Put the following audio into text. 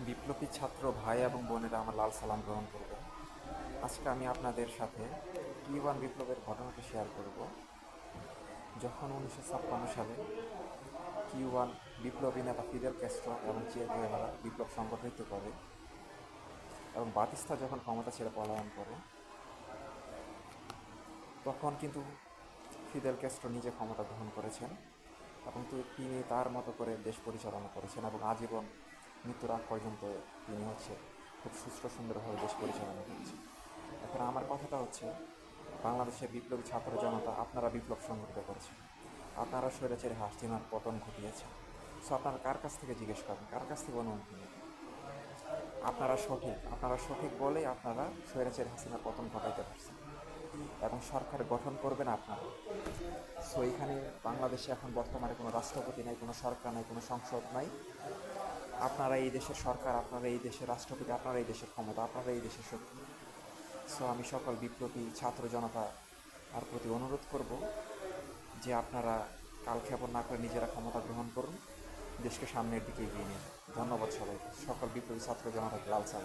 বিপ্লবী ছাত্র ভাই এবং বোনেরা আমার লাল সালাম গ্রহণ করবেন আজকে আমি আপনাদের সাথে কিউবান বিপ্লবের ঘটনাটি শেয়ার করব। যখন উনিশশো ছাপ্পান্ন সালে কিউবান বিপ্লবী নেতা ফিদেল ক্যাস্ট্রো এবং চে গুয়েভারা বিপ্লব সংগঠিত করে এবং বাতিস্তা যখন ক্ষমতা ছেড়ে পলায়ন করে, তখন কিন্তু ফিদেল ক্যাস্ট্রো নিজে ক্ষমতা গ্রহণ করেছেন এবং তিনি তার মতো করে দেশ পরিচালনা করেছেন এবং আজীবন মৃত্যুর আগ পর্যন্ত তিনি হচ্ছে খুব সুষ্ঠু সুন্দরভাবে দেশ পরিচালনা করছে এখন আমার কথাটা হচ্ছে, বাংলাদেশের বিপ্লবী ছাত্র জনতা আপনারা বিপ্লব সংগঠিত করেছেন। আপনারা স্বৈরাচারী হাসিনার পতন ঘটিয়েছেন। সো আপনারা কার কাছ থেকে জিজ্ঞেস করেন? কার কাছ থেকে অনুমতি নেবেন আপনারা সঠিক আপনারা সঠিক বলেই আপনারা স্বৈরাচারী হাসিনার পতন ঘটাইতে পারছেন। এবং সরকার গঠন করবেন আপনারা। সো এখানে বাংলাদেশে এখন বর্তমানে কোনো রাষ্ট্রপতি নাই, কোনো সরকার নাই, কোনো সংসদ নাই। আপনারা এই দেশের সরকার, আপনারা এই দেশের রাষ্ট্রপতি, আপনারা এই দেশের ক্ষমতা, আপনারা এই দেশের শক্তি। সো আমি সকল বিপ্লবী ছাত্র জনতা আর প্রতি অনুরোধ করব যে আপনারা কালক্ষেপণ না করে নিজেরা ক্ষমতা গ্রহণ করুন, দেশকে সামনের দিকে এগিয়ে নিন ধন্যবাদ সবাইকে। সকল বিপ্লবী ছাত্র জনতাকে লাল সাল